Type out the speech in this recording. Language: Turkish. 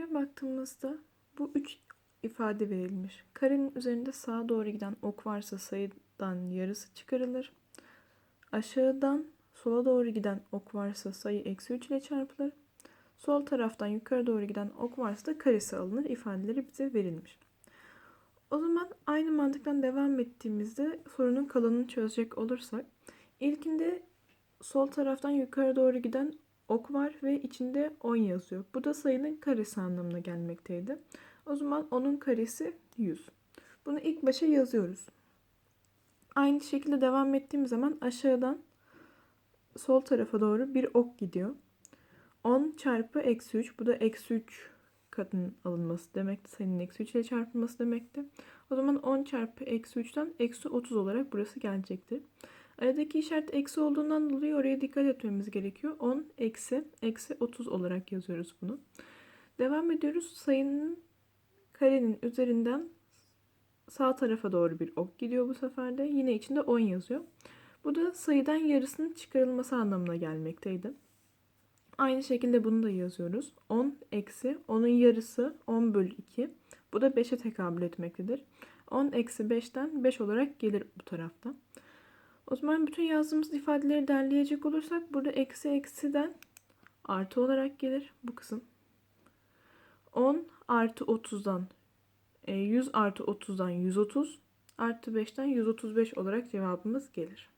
Soruya baktığımızda bu üç ifade verilmiş. Karenin üzerinde sağa doğru giden ok varsa sayıdan yarısı çıkarılır. Aşağıdan sola doğru giden ok varsa sayı eksi 3 ile çarpılır. Sol taraftan yukarı doğru giden ok varsa da karesi alınır ifadeleri bize verilmiş. O zaman aynı mantıktan devam ettiğimizde sorunun kalanını çözecek olursak ilkinde sol taraftan yukarı doğru giden ok var ve içinde 10 yazıyor. Bu da sayının karesi anlamına gelmekteydi. O zaman onun karesi 100. Bunu ilk başa yazıyoruz. Aynı şekilde devam ettiğim zaman aşağıdan sol tarafa doğru bir ok gidiyor. 10 çarpı eksi 3. Bu da eksi 3 katının alınması demekti. Sayının eksi 3 ile çarpılması demekti. O zaman 10 çarpı eksi 3'ten eksi 30 olarak burası gelecektir. Aradaki işaret eksi olduğundan dolayı oraya dikkat etmemiz gerekiyor. 10 eksi eksi 30 olarak yazıyoruz bunu. Devam ediyoruz. Sayının karenin üzerinden sağ tarafa doğru bir ok gidiyor bu sefer de. Yine içinde 10 yazıyor. Bu da sayıdan yarısının çıkarılması anlamına gelmekteydi. Aynı şekilde bunu da yazıyoruz. 10 eksi 10'un yarısı 10 bölü 2. Bu da 5'e tekabül etmektedir. 10 eksi 5'ten 5 olarak gelir bu tarafta. O zaman bütün yazdığımız ifadeleri derleyecek olursak burada eksi eksiden artı olarak gelir bu kısım. 10 artı 30'dan 100 artı 30'dan 130 artı 5'ten 135 olarak cevabımız gelir.